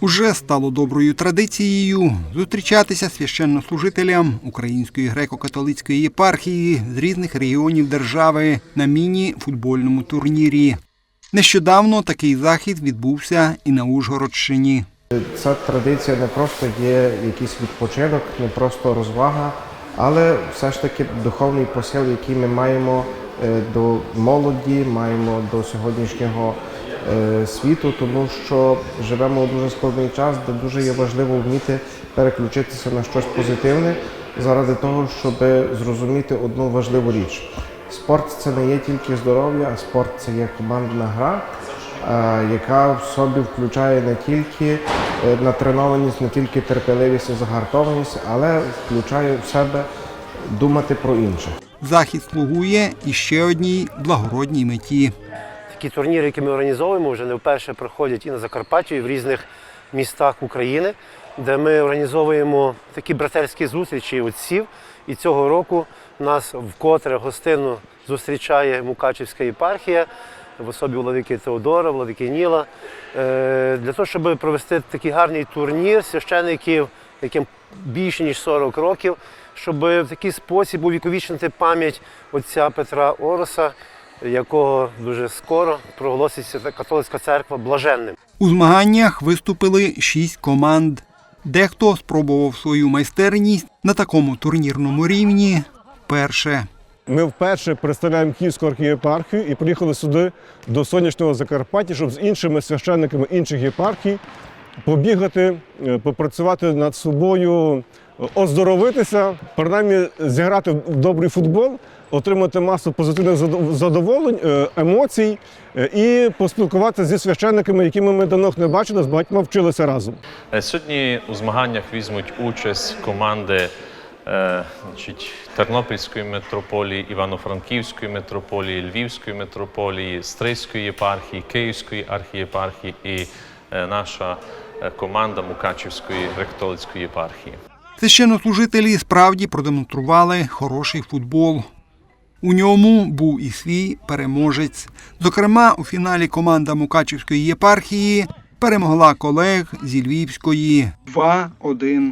Уже стало доброю традицією зустрічатися священнослужителям Української греко-католицької єпархії з різних регіонів держави на міні-футбольному турнірі. Нещодавно такий захід відбувся і на Ужгородщині. Ця традиція не просто є якийсь відпочинок, не просто розвага, але все ж таки духовний посил, який ми маємо е, до молоді, маємо до сьогоднішнього світу, тому що живемо у дуже складний час, де дуже є важливо вміти переключитися на щось позитивне заради того, щоб зрозуміти одну важливу річ. Спорт це не є тільки здоров'я, а спорт це є командна гра е, яка в собі включає не тільки е, натренованість, не тільки терпеливість і загартованість, але включає в себе думати про інше. Захід слугує і ще одній благородній меті. Такі турніри, які ми організовуємо, вже не вперше проходять і на Закарпатті, і в різних містах України, де ми організовуємо такі братерські зустрічі отців. І цього року нас вкотре гостинно зустрічає Мукачівська єпархія в особі владики Теодора, владики Ніла, е, для того, щоб провести такий гарний турнір священиків, яким більше ніж 40 років, щоб в такий спосіб увіковічнити пам'ять отця Петра Ороса, якого дуже скоро проголоситься католицька церква блаженним. У змаганнях виступили шість команд. Дехто спробував свою майстерність на такому турнірному рівні вперше. Ми вперше представляємо Київську архієпархію і приїхали сюди до сонячного Закарпаття, щоб з іншими священниками інших єпархій побігати, е, попрацювати над собою, оздоровитися, принаймні зіграти в добрий футбол, отримати масу позитивних задоволень, е, емоцій е, і поспілкуватися зі священниками, якими ми давно не бачили, з багатьма вчилися разом. Е, Сьогодні у змаганнях візьмуть участь команди значить, Тернопільської митрополії, Івано-Франківської митрополії, Львівської митрополії, Стрийської єпархії, Київської архієпархії і наша команда Мукачівської греко-католицької єпархії. Священнослужителі справді продемонстрували хороший футбол. У ньому був і свій переможець. Зокрема, у фіналі команда Мукачівської єпархії перемогла колег зі Львівської 2-1.